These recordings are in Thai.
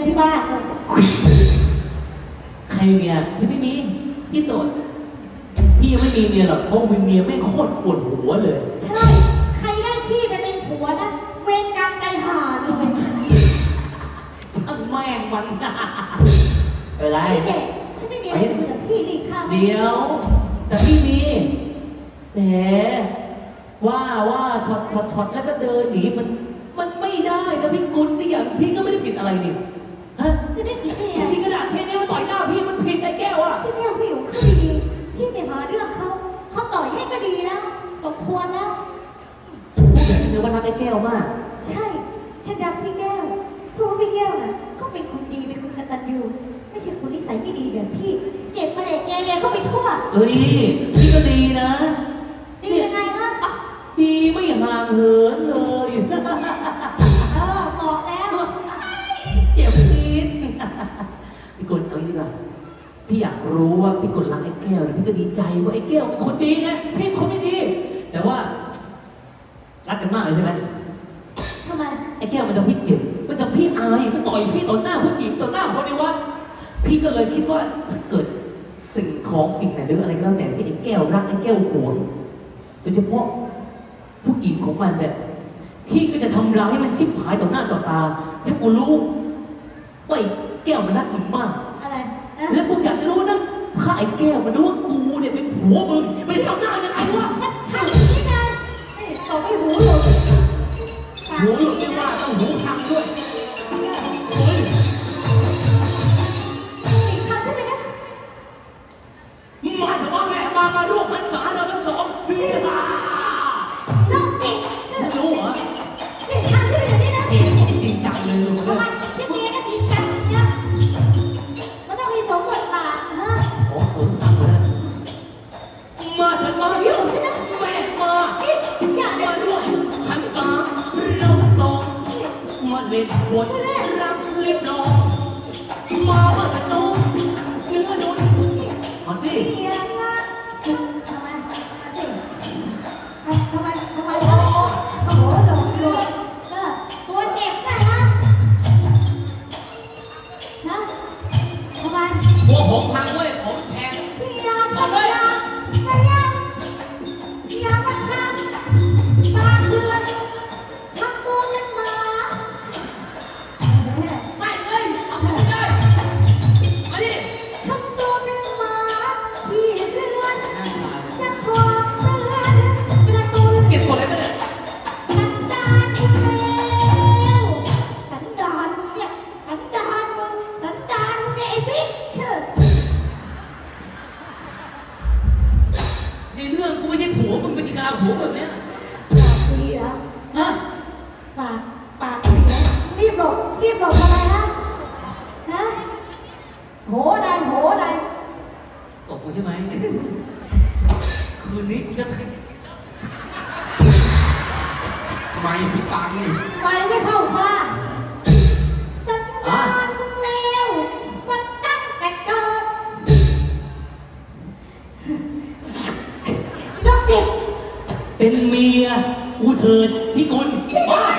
ยที่บ้านเลยใครมีเมียพี่ไม่มีพี่โสดพี่ยังไม่มีเมียหรอกเพราะมีเมียไม่งโคตรปวดหัวเลยใช่ ใครได้พี่ไปเป็นผัวนะเวรกรรมใจหาเลยช่างแม่งมันอะไรพี่เด็กฉันไม่มีอะไรจะคุยกับพี่นี่ค่ะเดี๋ยว แต่พี่มีแหมว่าว่าช็อตช็อตช็อตแล้วก็เดินหนีมันมันไม่ได้นะพี่กุลนี่อย่างพี่ก็ไม่ได้ผิดอะไรนี่ฮะ จะไม่ผิดได้จยังไงริงๆกระดาษเทนี้มาต่อยหน้าพี่มันผิดไอ้แก้วอะพี่แก้วพี่อยู่ข้างดีๆพี่ไปหาเรื่องเขาเขาต่อยให้ก็ดีแล้วสมควรแล้วพูดแบบนี้ว่ารักไอ้แก้วมาก ใช่ ฉันรักพี่แก้ว เพราะว่าพี่แก้วน่ะเขาเป็นคนดีเป็นคนกตัญญูไม่ใช่คนนิสัยไม่ดีแบบพี่ เก็บมาเด็กแกเรียเข้าไปทั่วเอ้ยพี่ก็ดีนะ ดียังไงฮะ ดีไม่ห่างเหินเลย พี่อยากรู้ว่าพี่กลรักไอ้แก้วเนี่ยพี่ก็ดีใจว่าไอ้แก้วเป็นคนดีไงพี่เป็นคนไม่ดี แต่ว่ารักกันมากเลยใช่ไหมทำไม ไอ้แก้วมันทำพี่เจ็บมันทำพี่อายมันต่อยพี่ต่อหน้าผู้หญิงต่อหน้าคนในวัดพี่ก็เลยคิดว่าถ้าเกิดสิ่งของสิ่งไหนหรืออะไรก็แล้วแต่ที่ไอ้แก้วรักไอ้แก้วหวงโดยเฉพาะผู้หญิงของมันแบบพี่ก็จะทำร้ายให้มันชิบหายต่อหน้าต่อตา ถ้ากูรู้ว่าไอ้แก้วมันรักมึงมากอะไรนะ แล้วกูอยากจะรู้นะถ้าไอ้แก้วมันรู้ว่ากูเนี่ยเป็นผัวมึงมันจะทำหน้ายังไงวะทำอย่างนี้ไงนี่ตบไม่หูหลุดปากหูหดีลุดไม่ว่าต้องหูทำ มาเล่นบทรับเรียบร้อยมาว่าแต่น้องเนื้อนุ่นเอาสิ มึง เป็นเมียกูเถิดพี่กุลบ้า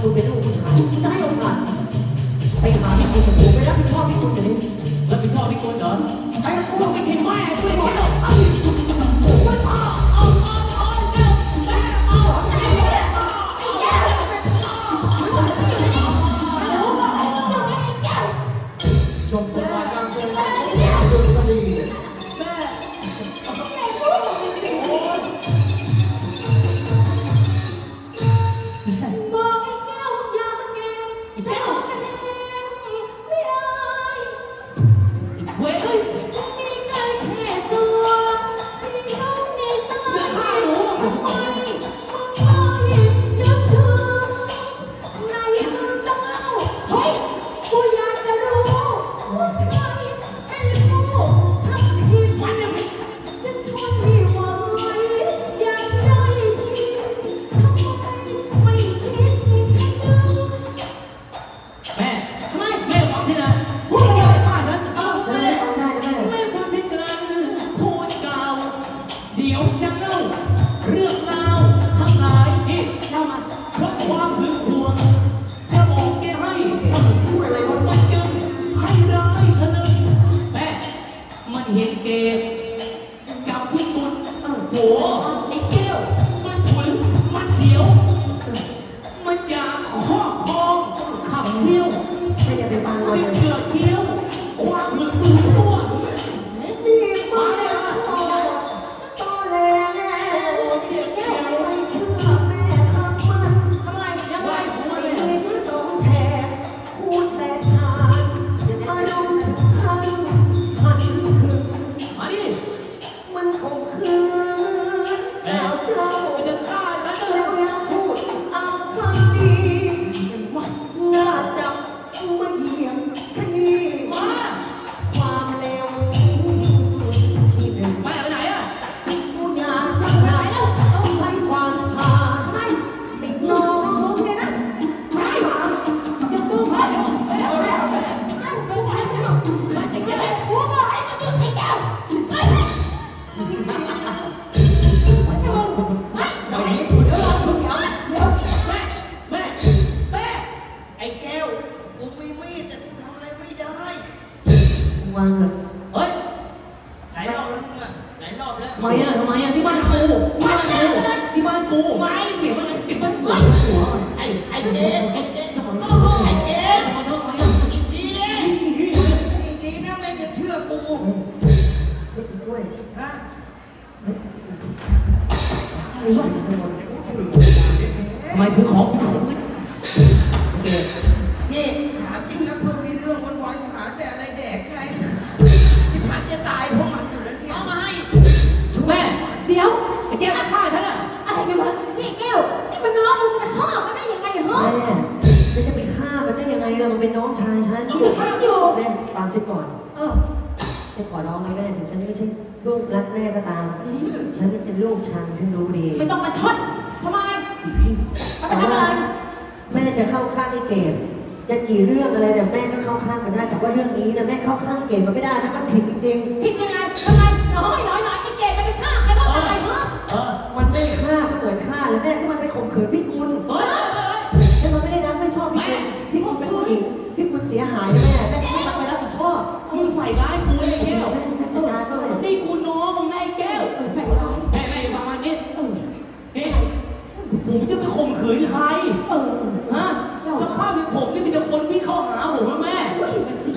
ถ้ามึงเป็นลูกผู้ชายกูจะให้โอกาสไปหาพี่คุณกับกูไปรับผิดชอบพี่คุณเดี๋ยวนี้รับผิดชอบพี่กุลเหรอไปกับกูมึงไม่ใช่แม่ด้วยแก้วเอา เห็นเกมกับพี่บุญโอ้โห กูไม่เก็บบ้านเก็บบ้านหัวหัวไอ้ไอ้เจ๊ไอ้เจ๊ไอ้เจ๊ไอะอีกทีดิไอ้ดีนะไม่จะเชื่อกูด้วยฮะทำไมถือของถือของนี่ถามจริงนะเพื่อนมีเรื่องวันๆหาแต่อะไรแดกไงที่ผ่านจะตายเพราะมันอยู่แล้วเนี่ยเอามาให้แม่เดี๋ยว เป็นน้องชายฉันนี่กูทำอยู่ แม่ฟังฉันก่อนเออฉันขอร้องให้แม่ถึงฉันไม่ใช่ลูกรักแม่ก็ตาม อืมฉันเป็นลูกชังฉันรู้ดีไม่ต้องมาช็อตทำไมมันไปทำอะไรแม่จะเข้าข้างไอ้เกมจะกี่เรื่องอะไรเนี่ยแม่ก็เข้าข้างมันได้แต่ว่าเรื่องนี้นะแม่เข้าข้างไอ้เกมมันไม่ได้นะมันผิดจริงผิดยังไงทำไมน้อยน้อยน้อยไอ้เกดมันไปฆ่าใครก็ตายเหรอเออๆมันไม่ฆ่าก็เหมือนฆ่าแล้วแม่ก็มันไปข่มขืนพี่กุล เฮ้ย ข่มขืนใครเออฮะสภาพอย่างผมนี่มีแต่คนวิ่งเข้าหาผมนะแม่เฮ้ยมันจริง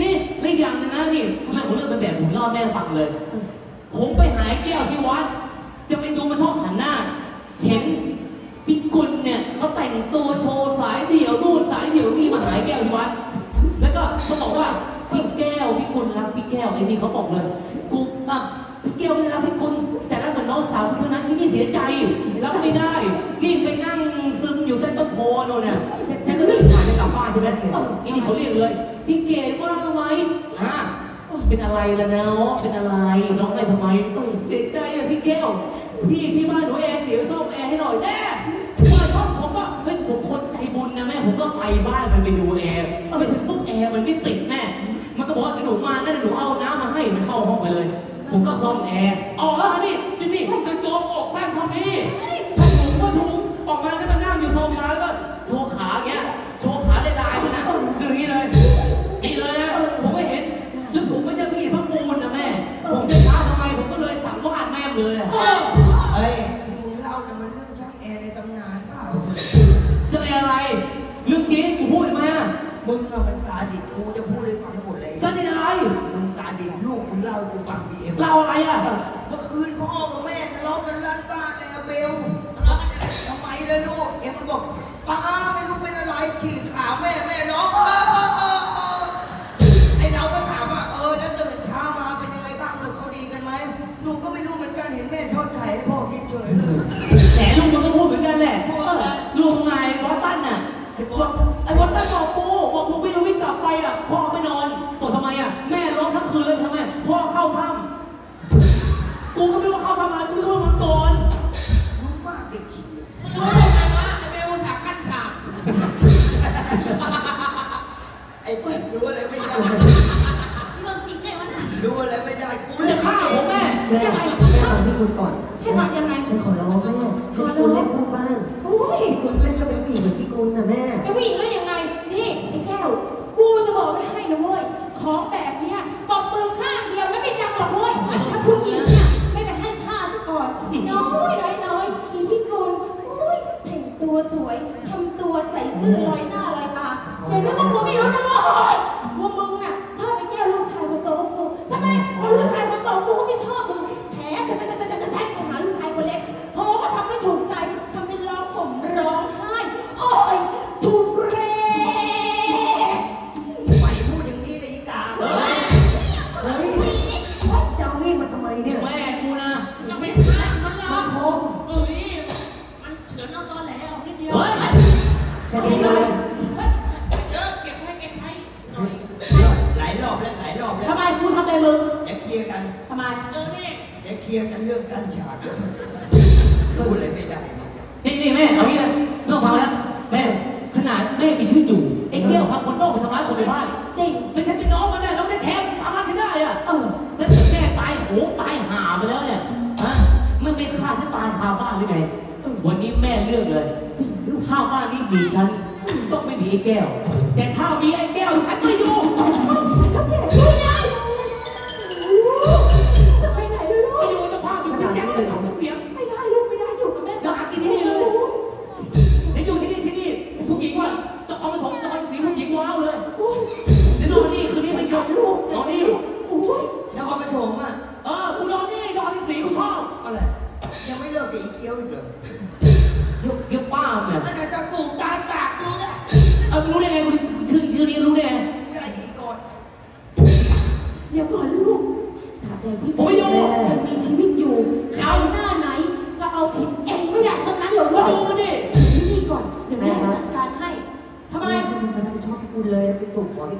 นี่และอีกอย่างหนึงนะนี่ทำไมผมเลือกเป็นแบบผมเล่าให้แม่ฟังเลย ผมไปหาไอ้แก้วที่วัด จะไปดูมันทอดขันหน้า เห็นพี่กุลเนี่ยเขาแต่งตัวโชว์สายเดี่ยวนู่นสายเดี่ยวนี่มาหาไอ้แก้วที่วัด แล้วก็เขาบอกว่าพี่แก้วพี่กุลรักพี่แก้วไอ้นี่เขาบอกเลยกูอะพี่แก้วไม่ได้รักพี่กุลแต่รักเหมือนน้องสาวกูเท่านั้นที่นี่เสียใจรับไม่ได้ โพโน่นเนี่ยฉันก็เลยผ่านจะกลับบ้านใช่ไหมไอ้นี่เขาเรียกเลยพี่เกดว่าไหมฮะเป็นอะไรล่ะเนาะเป็นอะไรร้องไปทำไมเสียใจอะพี่แก้วพี่ที่บ้านหนูแอร์เสียซ่อมแอร์ให้หน่อยแน่มาชอบผมก็เฮ้ยผมคนใจบุญนะแม่ผมก็ไปบ้านมันไปดูแอร์ไปถึงปุ๊บแอร์มันไม่ติดแม่มันก็บอกว่าเดี๋ยวหนูมานะเดี๋ยวหนูเอาน้ำมาให้มันเข้าห้องไปเลย ผมก็ซ่อมแอร์อ๋อนี่จินนี่ กูฟังบีเอ็มเล่าอะไรอะเมื่อคืนพ่อกับแม่ทะเลาะกันลั่นบ้านเลยอะเบลทะเลาะกันยังไงทำไมล่ะลูก เอ็มมันบอกป้าไม่รู้เป็นอะไรฉีกขาแม่แม่ร้องเออเออเออเออไอเราก็ถามว่าเออแล้วตื่นเช้ามาเป็นยังไงบ้างลูกเขาดีกันไหมลูกก็ไม่รู้เหมือนกันเห็นแม่ทอดไข่ให้พ่อกินเฉยเลย แหมลูกมันก็พูดเหมือนกันแหละพูดว่าอะไร ลูกไงบอสตันน่ะไอ้บอกไอ้บอสตันบอกกูบอกกูวิ่งวิ่งกลับไปอะพ่อไม่นอน เรื่องจริงไงวะน่ะรู้อะไรไม่ได้กูกูเลจะยฆ่าผมแม่แม่แม่ฟังพี่คุณก่อนให้ฟังยังไงฉันขอร้องแม่ให้พี่คุณเล่นพูดบ้างโอ้ยพี่คุณแม่ก็เป็นผู้หญิงเหมือนพี่คุณนะแม่ไอ้ผู้หญิงแล้วยังไงนี่ไอ้แก้วกูจะบอกไม่ให้นะเว้ยของแบบเนี้ยปอบมือข้างเดียวไม่เป็นดังหรอกเว้ยถ้าผู้หญิงเนี่ยไม่ไปให้ท่าซะก่อนน้อยน้อยน้อยอีพี่กุลอุ้ยแต่งตัวสวยทำตัวใส่ซื่อลอยหน้าลอย ร์กันเรื่องกั้นฉากพูดอะไรไม่ได้นะนี่นี่แม่เอางี้นะไม่ต้องฟังแล้วแม่ขนาดแม่มีชีวิตอยู่ไอ้แก้วพาคนนอกไปทำร้ายคนในบ้านจริงไม่ใช่พี่น้องมันนะน้องแท้ๆมันทำร้ายฉันได้อะเออถ้าเกิดแม่ตายโหงตายห่าไปแล้วเนี่ยฮะมันไม่ฆ่าฉันตายคาบ้านหรือไงวันนี้แม่เลือกเลยจริงลูกถ้าบ้านนี้มีฉันต้องไม่มีไอ้แก้ว แต่ถ้ามีไอ้แก้วฉันไม่อยู่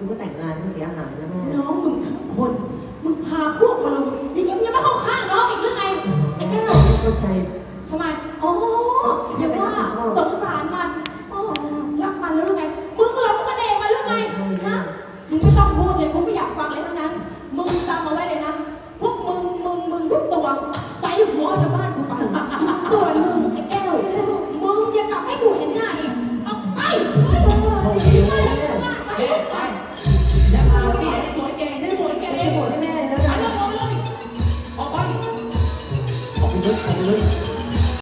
คุณก็แต่งงานเขาเสียหายนะ